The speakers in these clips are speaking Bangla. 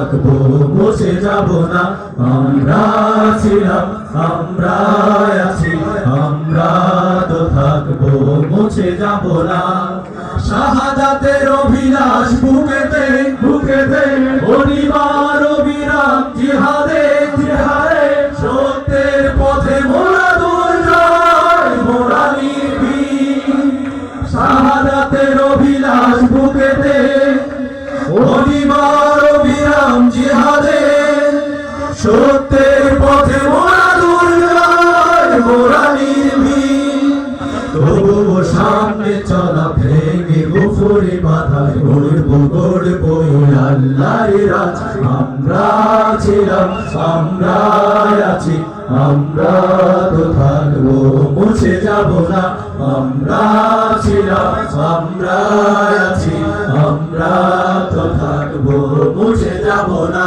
থাকব, বসে যাব না। আমরা ছিলাম, আমরা আছি, আমরা তো থাকব, মুছে যাব না। শাহাদাতের অভিলাষ বুকেতে বুকেতে, অনিবার অবিরাম জিহাদে জিহাদে, সত্যের পথে মোরা দূর যায়, মোরা নির্ভীক। শাহাদাতের অভিলাষ সত্যের পথে মোরা দুর্গায় মোরা তবুও সামনে চলা ভেঙে গুফুরি মাথায় গড়বো গড়বো আল্লাহর রাজ। আমরা ছিলাম, আমরা আছি, আমরা তো থাকব, মুছে যাব না। আমরা ছিলাম, আমরা আছি, আমরা তো থাকব, মুছে যাব না।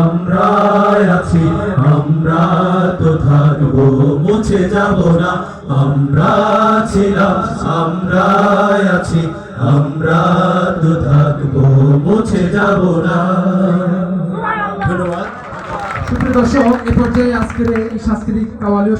আমরা আছি, আমরা তো থাকব, মুছে যাব না। আমরা ছিলাম আমরা আছি, আমরা তো থাকব, মুছে যাব না। ধন্যবাদ। সুপ্রিয় দর্শক, এ পর্যায়ে আজকের এই সাংস্কৃতিক কাওয়ালিও